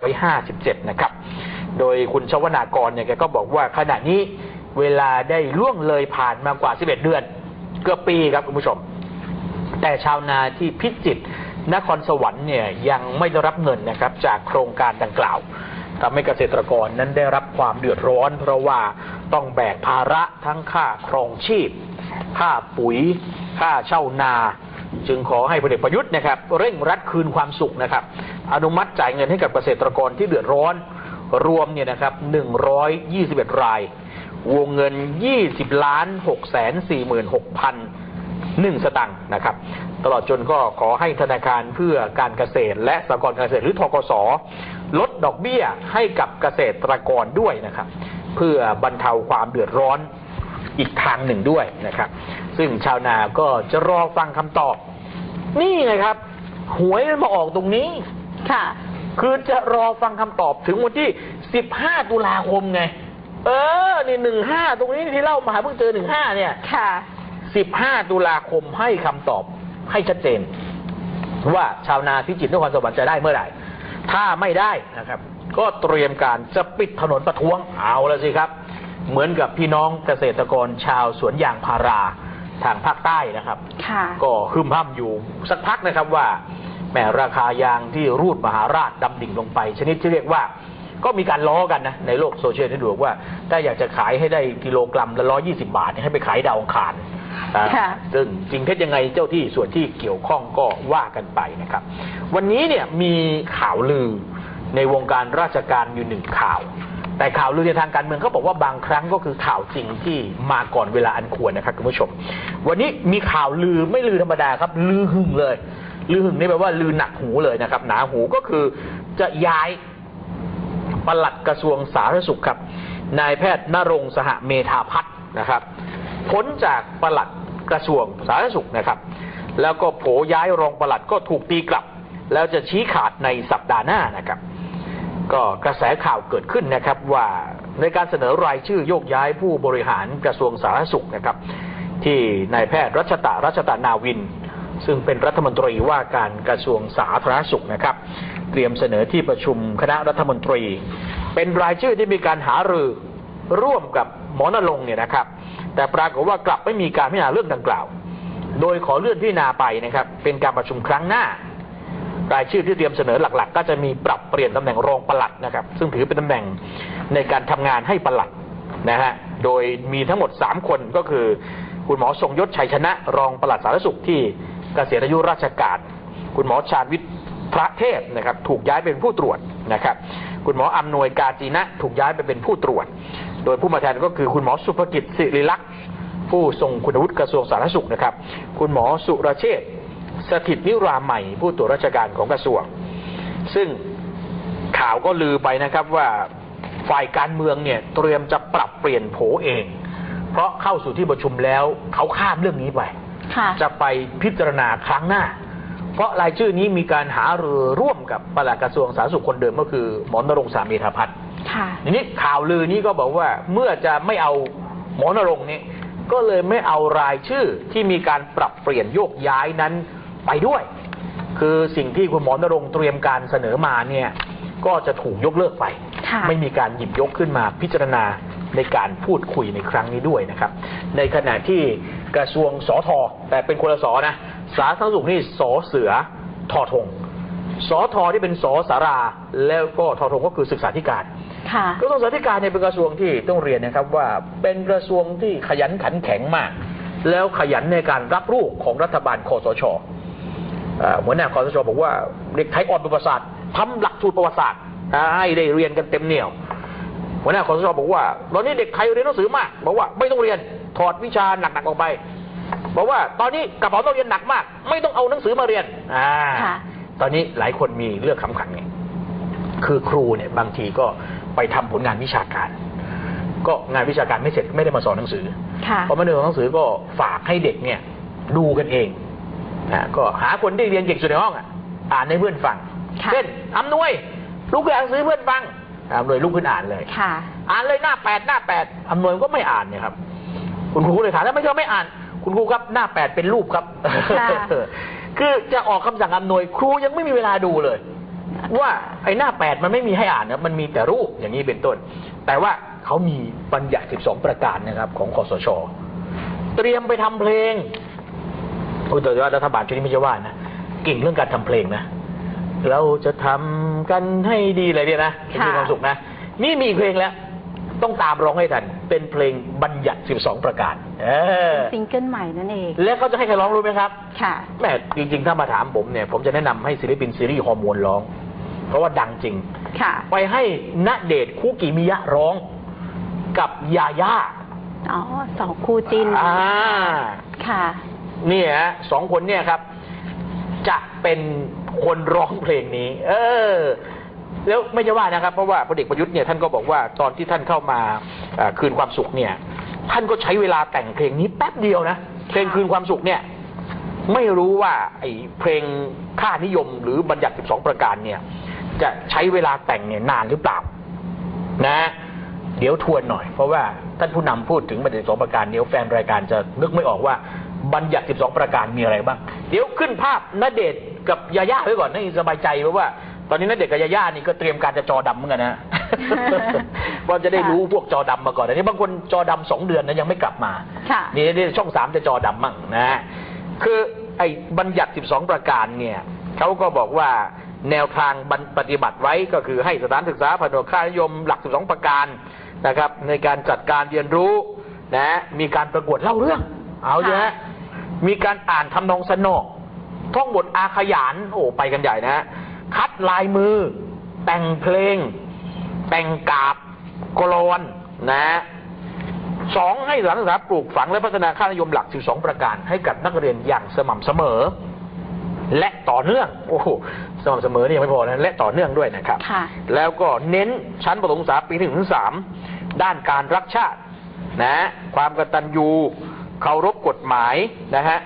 ไว้ห้าสิบเจ็ดนะครับ โดยคุณชวนากรเนี่ยแกก็บอกว่าขณะนี้เวลาได้ล่วงเลยผ่านมากว่า 11 เดือน เกือบปีครับคุณผู้ชม แต่ชาวนาที่พิจิตรนครสวรรค์เนี่ยยังไม่ได้รับเงินนะครับจากโครงการดังกล่าวทำให้เกษตรกรนั้นได้รับความเดือดร้อน เพราะว่าต้องแบกภาระทั้งค่าครองชีพ ค่าปุ๋ย ค่าเช่านา จึงขอให้พลเอกประยุทธ์นะครับเร่งรัดคืนความสุขนะครับ อนุมัติจ่ายเงินให้กับเกษตรกรที่เดือดร้อนรวมเนี่ยนะครับ 121 ราย วงเงิน 20ล้าน6แสน46พันหนึ่งสตังค์นะครับ ตลอดจนก็ขอให้ธนาคารเพื่อการเกษตร และสหกรณ์เกษตรหรือทกส ลดดอกเบี้ยให้กับเกษตรกรด้วยนะครับ เพื่อบรรเทาความเดือดร้อนอีกทางหนึ่งด้วยนะครับ ซึ่งชาวนาก็จะรอฟังคำตอบ นี่ไงครับ หวยมันมาออกตรงนี้ ค่ะ คือจะรอฟังคำตอบถึงวันที่ 15 ตุลาคมไง เออ นี่หนึ่งห้าตรงนี้ที่เล่ามาเพิ่งเจอหนึ่งห้าเนี่ย ค่ะ 15 ตุลาคมให้คำตอบให้ชัดเจน ว่าชาวนาพิจิตรนครสวรรค์จะได้เมื่อไหร่ ถ้าไม่ได้นะครับ ก็เตรียมการจะปิดถนนประท้วงเอาแล้วสิครับ เหมือนกับพี่น้องเกษตรกรชาวสวนยางพารา ทางภาคใต้นะครับ ค่ะ ก็ฮึมห้ำอยู่สักพักนะครับว่าแหมราคายางที่รูดมหาราชดำดิ่งลงไป ชนิดที่เรียกว่าก็มีการล้อกันนะในโลกโซเชียลที่ดูว่า ถ้าอยากจะขายให้ได้กิโลกรัมละร้อยี่สิบาทเนี่ยให้ไปขายดาวอังคารอ่าค่ะซึ่งจริงเท็จยังไงเจ้าที่ส่วนที่เกี่ยวข้องก็ว่ากันไปนะครับ วันนี้เนี่ยมีข่าวลือในวงการราชการอยู่หนึ่งข่าว แต่ข่าวลือในทางการเมืองเขาบอกว่าบางครั้งก็คือข่าวจริงที่มาก่อนเวลาอันควรนะครับคุณผู้ชม วันนี้มีข่าวลือไม่ลือธรรมดาครับ ลือหึงเลย ลือหึงนี่แปลว่าลือหนักหูเลยนะครับ หนาหูก็คือจะย้ายปลัดกระทรวงสาธารณสุขครับนายแพทย์นรงสหเมธาพัฒน์นะครับพ้นจากปลัดกระทรวงสาธารณสุขนะครับ แล้วก็โผย้ายรองปลัดก็ถูกตีกลับ แล้วจะชี้ขาดในสัปดาห์หน้านะครับ ก็กระแสข่าวเกิดขึ้นนะครับว่าในการเสนอรายชื่อโยกย้ายผู้บริหารกระทรวงสาธารณสุขนะครับ ที่นายแพทย์รัชตะรัชตะนาวิน ซึ่งเป็นรัฐมนตรีว่าการกระทรวงสาธารณสุขนะครับ เตรียมเสนอที่ประชุมคณะรัฐมนตรี เป็นรายชื่อที่มีการหารือร่วมกับหมอนรงค์เนี่ยนะครับ แต่ปรากฏว่ากลับไม่มีการพิจารณาเรื่องดังกล่าว โดยขอเลื่อนพิจารณาไปนะครับ เป็นการประชุมครั้งหน้า รายชื่อที่เตรียมเสนอหลัก ๆ ก็จะมีปรับเปลี่ยนตำแหน่งรองปลัดนะครับ ซึ่งถือเป็นตำแหน่งในการทำงานให้ปลัดนะฮะโดยมีทั้งหมด 3 คนก็คือ คุณหมอทรงยศชัยชนะ รองปลัดสาธารณสุขที่เกษียณอายุราชการ คุณหมอชาญวิทย์พระเทพนะครับถูกย้ายเป็นผู้ตรวจนะครับ คุณหมออำนวยกาจีนะถูกย้ายไปเป็นผู้ตรวจ โดยผู้มาแทนก็คือคุณหมอสุภกิจสิริลักษณ์ผู้ทรงคุณวุฒิกระทรวงสาธารณสุขนะครับ คุณหมอสุรเชษฐ์ สถิตนิราใหม่ ผู้ตรวจราชการของกระทรวง ซึ่งข่าวก็ลือไปนะครับว่าฝ่ายการเมืองเนี่ยเตรียมจะปรับเปลี่ยนโผเอง เพราะเข้าสู่ที่ประชุมแล้วเขาข้ามเรื่องนี้ไปค่ะจะไปพิจารณาครั้งหน้า เพราะรายชื่อนี้มีการหารือร่วมกับปลัดกระทรวงสาธารณสุขคนเดิมก็คือหมอนรงค์สามีธพัฒน์ค่ะทีนี้ข่าวลือนี้ก็บอกว่าเมื่อจะไม่เอาหมอนรงค์นี้ก็เลยไม่เอารายชื่อที่มีการปรับเปลี่ยนโยกย้ายนั้น ไปด้วย คือสิ่งที่คุณหมอนรงค์เตรียมการเสนอมาเนี่ยก็จะถูกยกเลิกไปค่ะไม่มีการหยิบยกขึ้นมาพิจารณาในการพูดคุยในครั้งนี้ด้วยนะครับ ในขณะที่กระทรวงสอทอแต่เป็นคนละสอนะสาธารณสุขนี่สอเสือทอทงสอทอที่เป็นสอสารา แล้วก็ทอทงก็คือศึกษาธิการค่ะกระทรวงศึกษาธิการเนี่ยเป็นกระทรวงที่ต้องเรียนนะครับว่าเป็นกระทรวงที่ขยันขันแข็งมาก แล้วขยันในการรับลูกของรัฐบาลคอสชเอ่อ หัวหน้าคอสชบอกว่าเด็กไทยอ่อนประวัติศาสตร์ทำหลักสูตรประวัติศาสตร์ให้ได้เรียนกันเต็มเหนี่ยวหัวหน้าคอสชบอกว่าตอนนี้เด็กไทยเรียนหนังสือมากบอกว่าไม่ต้องเรียนถอดวิชาหนักๆออกไป บอกว่าตอนนี้กระเป๋าต้องเรียนหนักมาก ไม่ต้องเอาหนังสือมาเรียนอ่าค่ะตอนนี้หลายคนมีเรื่องขำขันไงคือครูเนี่ยบางทีก็ไปทำผลงานวิชาการ ก็งานวิชาการไม่เสร็จไม่ได้มาสอนหนังสือค่ะพอมาเรียนหนังสือก็ฝากให้เด็กเนี่ยดูกันเอง นะก็หาคนที่เรียนเก่งสุดในห้องอะอ่านให้เพื่อนฟัง ค่ะ เช่นอำนวยลุกขึ้นอ่านหนังสือให้เพื่อนฟังอำนวยลุกขึ้นอ่านเลย ค่ะ อ่านเลยหน้าแปดหน้าแปดอำนวยก็ไม่อ่านเนี่ยครับ คุณครูเลยถามแล้วไม่ใช่ว่าไม่อ่าน คุณครูครับหน้าแปดเป็นรูปครับ ค่ะคือจะออกคำสั่งอำนวยครูยังไม่มีเวลาดูเลย ว่าไอ้หน้าแปดมันไม่มีให้อ่านนะมันมีแต่รูปอย่างนี้เป็นต้น แต่ว่าเขามีบัญญัติ 12 ประการนะครับ ของคอสช เตรียมไปทำเพลง โอ้แต่ว่ารัฐบาลชุดนี้ไม่ใช่ว่านะเก่งเรื่องการทำเพลงนะเราจะทำกันให้ดีเลยเนี่ยนะค่ะมีความสุขนะ นี่มีอีกเพลงแล้ว ต้องตามร้องให้ทัน เป็นเพลงบัญญัติ 12 ประการเออซิงเกิลใหม่นั่นเอง แล้วเขาจะให้ใครร้องรู้ไหมครับ ค่ะแม่จริงๆ ถ้ามาถามผมเนี่ย ผมจะแนะนำให้ศิลปินซีรีส์ฮอร์โมนร้อง เพราะว่าดังจริง ค่ะ ไปให้ณเดชน์คุกิมิยะร้องกับยาย่าอ๋อสองคู่จินอ่าค่ะ เนี่ยฮะสองคนเนี่ยครับ จะเป็นคนร้องเพลงนี้ เออ แล้วไม่ใช่ว่านะครับ เพราะว่าพลเอกประยุทธ์เนี่ยท่านก็บอกว่าตอนที่ท่านเข้ามาคืนความสุขเนี่ย ท่านก็ใช้เวลาแต่งเพลงนี้แป๊บเดียวนะเพลงคืนความสุขเนี่ย ไม่รู้ว่าไอ้เพลงค่านิยมหรือบัญญัติ 12 ประการเนี่ย จะใช้เวลาแต่งเนี่ยนานหรือเปล่า นะ เดี๋ยวทวนหน่อย เพราะว่าท่านผู้นำพูดถึงบัญญัติ 12 ประการเดี๋ยวแฟนรายการจะนึกไม่ออกว่า บัญญัติ 12 ประการมีอะไรบ้าง เดี๋ยวขึ้นภาพณเดชน์กับยาย่าไว้ก่อนให้สบายใจเพราะว่า ตอนนี้ณเดชน์กับยาย่านี่ก็เตรียมการจะจอดำเหมือนกันนะว่าจะได้รู้พวกจอดำมาก่อนอันนี้บางคนจอดำสองเดือนนะยังไม่กลับมาค่ะนี่นี่ช่องสามจะจอดำมั่งนะ คือไอ้บัญญัติ 12 ประการเนี่ยเขาก็บอกว่าแนวทางบัญปฏิบัติไว้ก็คือให้สถานศึกษาผนวกค่านิยมหลัก 12 ประการนะครับ ในการจัดการเรียนรู้นะมีการประกวดเล่าเรื่อง เอาเยอะมีการอ่านทำนองสนอกท่องบทอาขยานโอ้ไปกันใหญ่นะคัดลายมือ แต่งเพลง แต่งกาบกลอนนะสองให้สถานศึกษาปลูกฝังและพัฒนาค่านิยมหลัก 12 ประการ ให้กับนักเรียนอย่างสม่ำเสมอ และต่อเนื่องโอ้โหสม่ำเสมอนี่ยังไม่พอนะและต่อเนื่องด้วยนะครับค่ะแล้วก็เน้นชั้นประถมศึกษาปีที่หนึ่งถึงสามด้านการรักชาตินะ ความกตัญญู เคารพกฎหมายนะฮะ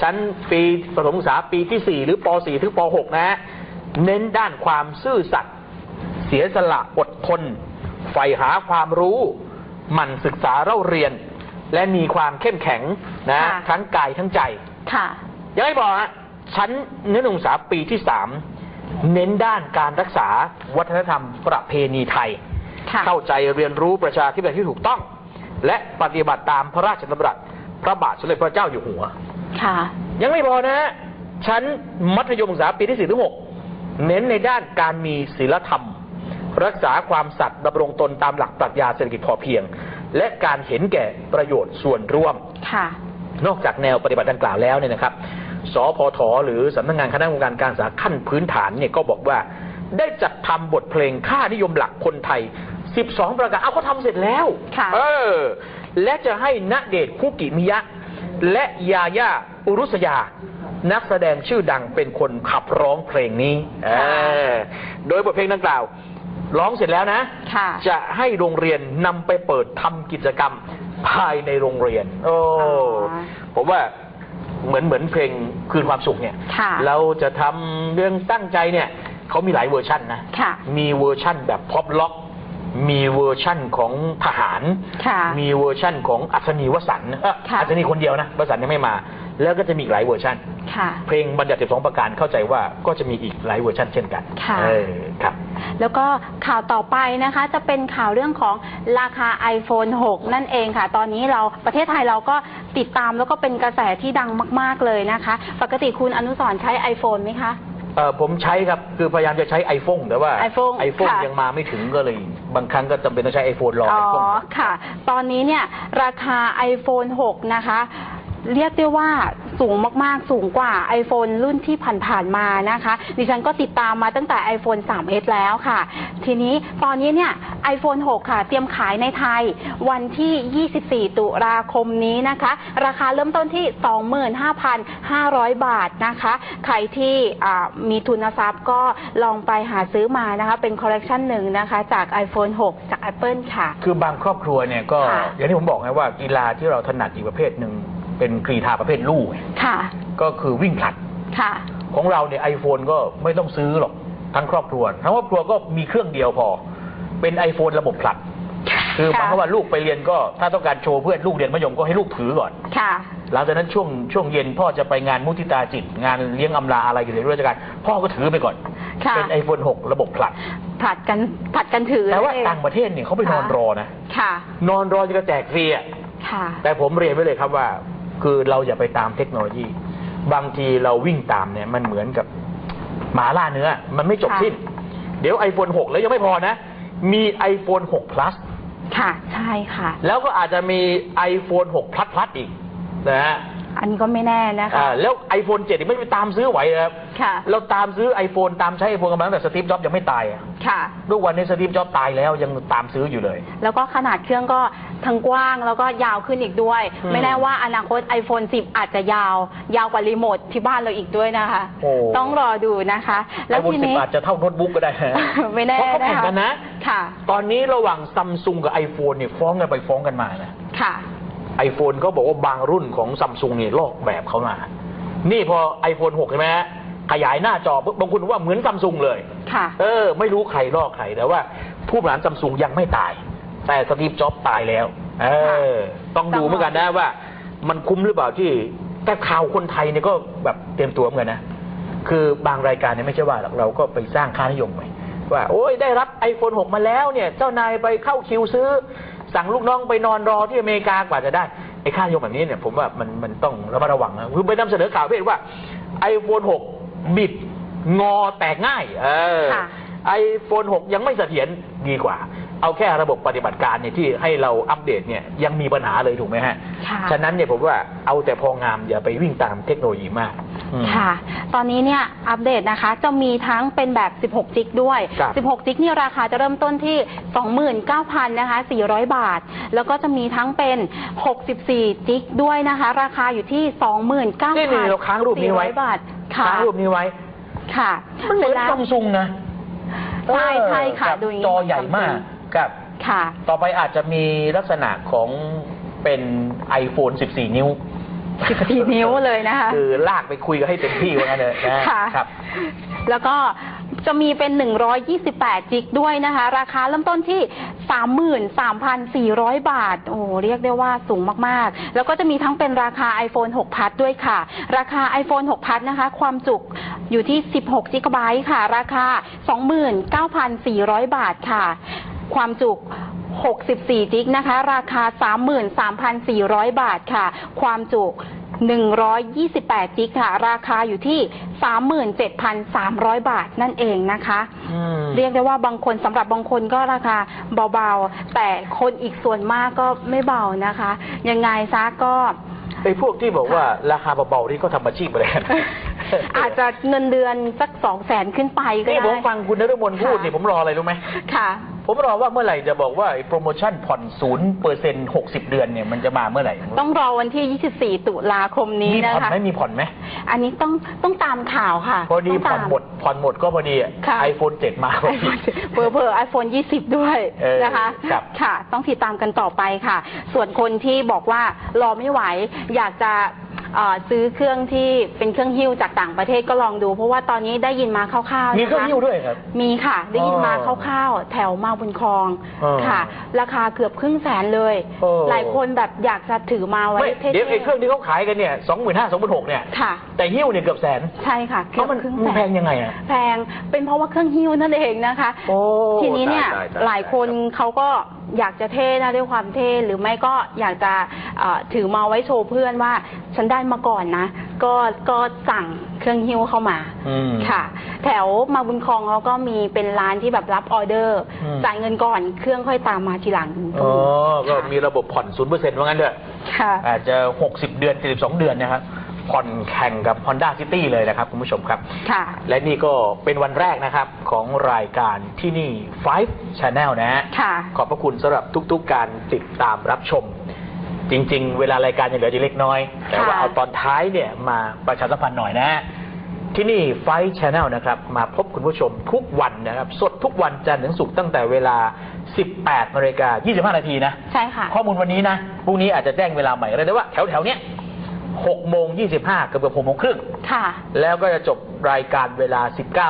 ชั้นปีประถมศึกษาปีที่สี่หรือป .4 ถึงป .6 นะฮะเน้นด้านความซื่อสัตย์เสียสละอดทนใฝ่หาความรู้หมั่นศึกษาเล่าเรียน และมีความเข้มแข็งนะค่ะทั้งกายทั้งใจค่ะยังไม่บอกฮะชั้นเนื้อหนังษาปีที่สามเน้นด้านการรักษาวัฒนธรรมประเพณีไทยค่ะเข้าใจเรียนรู้ประชาธิปไตยที่ถูกต้อง และปฏิบัติตามพระราชดำรัส พระบาทสมเด็จพระเจ้าอยู่หัว ค่ะ ยังไม่พอนะฮะชั้นมัธยมศึกษาปีที่สี่ถึงหกเน้นในด้านการมีศีลธรรม รักษาความสัตย์ดำรงตนตามหลักปรัชญาเศรษฐกิจพอเพียง และการเห็นแก่ประโยชน์ส่วนร่วม ค่ะ นอกจากแนวปฏิบัติดังกล่าวแล้วเนี่ยนะครับ สพทหรือสำนักงานคณะกรรมการการศึกษาขั้นพื้นฐานเนี่ยก็บอกว่า ได้จัดทำบทเพลงค่านิยมหลักคนไทย 12 ประการ เอาเขาทำเสร็จแล้ว ค่ะ เออ และจะให้ณเดชน์คุกิมิยะ และยาย่าอุรุสยา นักแสดงชื่อดังเป็นคนขับร้องเพลงนี้เออโดยบทเพลงดังกล่าว ร้องเสร็จแล้วนะ ค่ะ จะให้โรงเรียนนำไปเปิดทำกิจกรรมภายในโรงเรียน โอ้อ๋อผมว่าเหมือนเหมือนเพลงคืนความสุขเนี่ย ค่ะ เราจะทำเรื่องตั้งใจเนี่ยเขามีหลายเวอร์ชั่นนะ ค่ะ มีเวอร์ชั่นแบบพ็อปล็อก มีเวอร์ชั่นของทหาร ค่ะ มีเวอร์ชั่นของอัศนีวสันต์เอ้อค่ะ อัศนีคนเดียวนะวสันต์ยังไม่มา แล้วก็จะมีอีกหลายเวอร์ชันค่ะ เพลงบัญญัติ12ประการเข้าใจว่าก็จะมีอีกหลายเวอร์ชันเช่นกันค่ะ เออครับ แล้วก็ข่าวต่อไปนะคะ จะเป็นข่าวเรื่องของราคา iPhone 6 นั่นเองค่ะ ตอนนี้เราประเทศไทยเราก็ติดตามแล้วก็เป็นกระแสที่ดังมาก ๆ เลยนะคะ ปกติคุณอนุสรณ์ใช้ iPhone ไหมคะ เออผมใช้ครับ คือพยายามจะใช้ iPhone แต่ว่า iPhone ไค่ะ ยังมาไม่ถึงก็เลย บางครั้งก็จำเป็นต้องใช้ iPhone รอ อ๋อ iPhone ค่ะ ตอนนี้เนี่ยราคา iPhone 6 นะคะ เรียกได้ว่า สูงมากๆ สูงกว่า iPhone รุ่นที่ผ่านๆมานะคะ ดิฉันก็ติดตามมาตั้งแต่ iPhone 3s แล้วค่ะ ทีนี้ตอนนี้เนี่ย iPhone 6 ค่ะ เตรียมขายในไทยวันที่ 24 ตุลาคมนี้นะคะ ราคาเริ่มต้นที่ 25,500 บาทนะคะ ใครที่อ่ามีทุนทรัพย์ก็ลองไปหาซื้อมานะคะ เป็นคอลเลกชันหนึ่งนะคะ จาก iPhone 6 จาก Apple ค่ะ คือบางครอบครัวเนี่ยก็ค่ะอย่างที่ผมบอกไงว่ากีฬาที่เราถนัดอีกประเภทหนึ่ง เป็นกรีฑาประเภทลู่ไงค่ะ ก็คือวิ่งผลัด ค่ะ ของเราเนี่ยไอโฟนก็ไม่ต้องซื้อหรอกทั้งครอบครัว ทั้งครอบครัวก็มีเครื่องเดียวพอ เป็น iPhone ระบบผลัด คือหมายความว่าลูกไปเรียนก็ถ้าต้องการโชว์เพื่อนลูกเรียนมัธยมก็ให้ลูกถือก่อน ค่ะ หลังจากนั้นช่วงช่วงเย็นพ่อจะไปงานมุทิตาจิต งานเลี้ยงอำลาอะไรอยู่ในราชการพ่อก็ถือไปก่อน ค่ะ เป็น iPhone 6 ระบบผลัด ผลัดกันผลัดกันถือแต่ว่านั่นเองต่างประเทศเนี่ยเขาไปนอนรอนะ ค่ะ นอนรอจะกระแจกฟรีอะค่ะ แต่ผมเรียนไว้เลยครับว่า คือเราอย่าไปตามเทคโนโลยี บางทีเราวิ่งตามเนี่ยมันเหมือนกับหมาล่าเนื้อ มันไม่จบค่ะสิ้น เดี๋ยว iPhone 6 แล้วยังไม่พอนะ มี iPhone 6 plus ค่ะ ใช่ค่ะ แล้วก็อาจจะมี iPhone 6 plus plus อีกนะฮะอันนี้ก็ไม่แน่นะคะอ่าแล้ว iPhone 7นี่ไม่ไปตามซื้อไหวนะครับค่ะ เราตามซื้อ iPhone ตามใช้ iPhone กันมาตั้งแต่สตีฟจ็อบยังไม่ตายอะค่ะ ทุกวันนี้สตีฟจ็อบตายแล้วยังตามซื้ออยู่เลย แล้วก็ขนาดเครื่องก็ ทั้งกว้างแล้วก็ยาวขึ้นอีกด้วย อืม ไม่แน่ว่าอนาคต iPhone 10 อาจจะยาว ยาวกว่ารีโมทที่บ้านเราอีกด้วยนะคะ โอ้ ต้องรอดูนะคะ แล้ว iPhone ทีนี้10อาจจะเท่าโน้ตบุ๊กก็ได้นะไม่แน่เพราะเขานะแข่งคะกันนะ ค่ะ ตอนนี้ระหว่างซัมซุงกับ iPhone เนี่ยฟ้องกันไปฟ้องกันมานะ ค่ะไอโฟนเขาบอกว่าบางรุ่นของซัมซุงเนี่ยลอกแบบเขามา นี่พอ iPhone 6 ใช่ไหมฮะขยายหน้าจอปุ๊บบางคนว่าเหมือนซัมซุงเลย ค่ะ เออ ไม่รู้ใครลอกใครแต่ว่าผู้บริหารซัมซุงยังไม่ตาย แต่สตีฟจ็อบส์ตายแล้ว เออ ต้องดูเหมือนกันนะว่า มันคุ้มหรือเปล่าที่ แต่ข่าวคนไทยเนี่ยก็แบบเตรียมตัวเหมือนกันนะ คือบางรายการเนี่ยไม่ใช่ว่าหรอกเราก็ไปสร้างค่านิยมไปว่า โอ้ยได้รับ iPhone 6 มาแล้วเนี่ย เจ้านายไปเข้าคิวซื้อ สั่งลูกน้องไปนอนรอที่อเมริกากว่าจะได้ไอ้ค่านิยมแบบนี้เนี่ยผมว่ามันมันต้องระมัดระวังนะคือไปนำเสนอข่าวเพศว่า iPhone 6 บิดงอแตกง่าย เออค่ะ iPhone 6ยังไม่เสถียรดีกว่า เอาแค่ระบบปฏิบัติการเนี่ยที่ให้เราอัปเดตเนี่ยยังมีปัญหาเลยถูกไหมฮะ ค่ะ ฉะนั้นเนี่ยผมว่าเอาแต่พองามอย่าไปวิ่งตามเทคโนโลยีมากอืม ค่ะ ตอนนี้เนี่ยอัปเดตนะคะจะมีทั้งเป็นแบบ 16 จิกด้วย ครับ16 จิกนี่ราคาจะเริ่มต้นที่ 29,000นะคะ400 บาท แล้วก็จะมีทั้งเป็น 64 จิกด้วยนะคะ ราคาอยู่ที่29,000นี่นี่เราค้างรูปนี้ไว้ 400บาทค่ะค้างรูปนี้ไว้ ค่ะมันเหมือนแล้วซัมซุงนะใช่ใช่ค่ะเออดูอย่างนี้ จอใหญ่มาก ครับ ค่ะ ต่อไปอาจจะมีลักษณะของเป็น iPhone 14 นิ้ว 14 นิ้วเลยนะคะ คือลากไปคุยกันให้เต็มที่ว่างั้นเลยนะค่ะครับแล้วก็จะมีเป็น 128 จิกด้วยนะคะ ราคาเริ่มต้นที่ 33,400 บาท โอ้โหเรียกได้ว่าสูงมาก ๆ แล้วก็จะมีทั้งเป็นราคา iPhone 6 พัดด้วยค่ะ ราคา iPhone 6 พัดนะคะ ความจุอยู่ที่ 16 จิกะไบต์ค่ะ ราคา 29,400 บาทค่ะ ความจุ64 จิกนะคะ ราคา 33,400 บาทค่ะ ความจุ128 จิกค่ะ ราคาอยู่ที่ 37,300 บาทนั่นเองนะคะอืมเรียกได้ว่าบางคนสำหรับบางคนก็ราคาเบาๆ แต่คนอีกส่วนมากก็ไม่เบานะคะ ยังไงซะก็ไอ้พวกที่บอกว่าราคาเบาๆที่เขาทำอาชีพอะไรกันอาจจะเงินเดือนสักสองแสนขึ้นไปก็นี่ได้ผมฟังคุณนฤมลพูดค่ะนี่ผมรออะไรรู้ไหมค่ะ ผมรอว่าเมื่อไหร่จะบอกว่าไอ้โปรโมชั่นผ่อนศูนย์เปอร์เซ็นต์หกสิบเดือนเนี่ยมันจะมาเมื่อไหร่ ต้องรอวันที่ 24 ตุลาคมนี้มีนะผ่อนคะ ไหมมีผ่อนไหมอันนี้ต้องต้องตามข่าวค่ะพอดีต้องผ่อตา นหมดผ่อนหมดก็พอดีค่ะ ไอโฟนเจ็ดมาพอไอโฟดีนเผลอเผลอไอโฟน20 ด้วยเออนะคะ ครับค่ะ ต้องติดตามกันต่อไปค่ะ ส่วนคนที่บอกว่ารอไม่ไหว อยากจะ เอ่อซื้อเครื่องที่เป็นเครื่องหิ้วจากต่างประเทศก็ลองดู เพราะว่าตอนนี้ได้ยินมาคร่าวๆมีนะคะเครื่องยิ้วด้วยครับ มีค่ะ ได้ยินมาอ๋อคร่าวๆ แถวมาบุญคลองอ๋อค่ะ ราคาเกือบครึ่งแสนเลย โอ้ หลายคนแบบอยากจะถือมาไว้ไม่เท่ๆเดี๋ยวไอ้เครื่องที่เขาขายกันเนี่ยสองหมื่นห้าสองหมื่นหกเนี่ยค่ะ แต่หิ้วเนี่ยเกือบแสนใช่ค่ะเพราะมันกือบครึ่งมันสแพงยังไงอะ แพงเป็นเพราะว่าเครื่องหิ้วนั่นเองนะคะ โอ้ ทีนี้เนี่ยตายตายตาย หลายคนเขาก็อยากจะเท่นะด้วยความเท่หรือไม่ก็อยากจะเอ่อถือมาไว้โชว์เพื่อนว่า ฉันได้มาก่อนนะ ก็ก็สั่งเครื่องหิ้วเข้ามาอืม ค่ะ แถวมาบุญครองเขาก็มีเป็นร้านที่แบบรับออเดอร์ อืม จ่ายเงินก่อนเครื่องค่อยตามมาทีหลังอ๋อก็ค่ะมีระบบผ่อนศูนย์เปอร์เซ็นต์ว่างั้นเถอะค่ะ อาจจะหกสิบเดือนเจ็ดสองเดือนนะครับ ผ่อนแข่งกับ Honda City เลยนะครับ คุณผู้ชมครับ ค่ะ และนี่ก็เป็นวันแรกนะครับของรายการที่นี่5 Channel นะฮะ ค่ะ ขอบพระคุณสำหรับทุกๆการติดตามรับชม จริง ๆ เวลารายการยังเหลืออยู่เล็กน้อย แต่ว่าค่ะเอาตอนท้ายเนี่ยมาประชาสัมพันธ์หน่อยนะฮะที่นี่5 Channel นะครับ มาพบคุณผู้ชมทุกวันนะครับ สดทุกวันจันทร์ถึงศุกร์ตั้งแต่เวลา 18นาฬิกา25 นาทีนะ ใช่ค่ะ ข้อมูลวันนี้นะพรุ่งนี้อาจจะแจ้งเวลาใหม่ก็ได้แต่ว่าแถวแถวๆเนี้ย6โมง25เกือบเกือบ6โมงครึ่ง ค่ะ แล้วก็จะจบรายการเวลา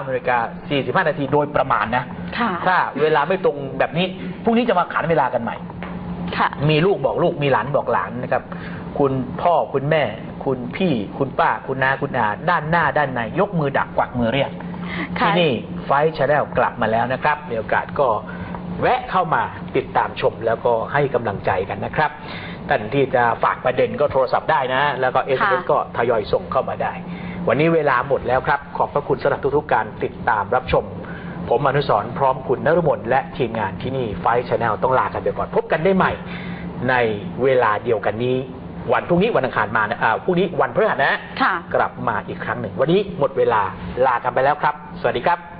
19นาฬิกา45 นาทีโดยประมาณนะ ค่ะ ถ้าเวลาไม่ตรงแบบนี้ พรุ่งนี้จะมาขันเวลากันใหม่ ค่ะ มีลูกบอกลูกมีหลานบอกหลานนะครับ คุณพ่อคุณแม่ คุณพี่คุณป้าคุณนาคุณอาด้านหน้าด้านในยกมือดักกวักมือเรียกค่ะที่นี่ไฟชาแนลกลับมาแล้วนะครับมีโอกาสก็แวะเข้ามาติดตามชมแล้วก็ให้กำลังใจกันนะครับท่านที่จะฝากประเด็นก็โทรศัพท์ได้นะ แล้วก็เอสค่ะก็ทยอยส่งเข้ามาได้ วันนี้เวลาหมดแล้วครับ ขอบพระคุณสำหรับทุกๆการติดตามรับชม ผมอนุสรณ์พร้อมคุณนรมนและทีมงานที่นี่ไฟชาแนลต้องลากันไปก่อน พบกันได้ใหม่ ในเวลาเดียวกันนี้ วันพรุ่งนี้วันอังคารมานะอ่าพรุ่งนี้วันพฤหัสนะ ค่ะ กลับมาอีกครั้งหนึ่ง วันนี้หมดเวลาลากันไปแล้วครับ สวัสดีครับ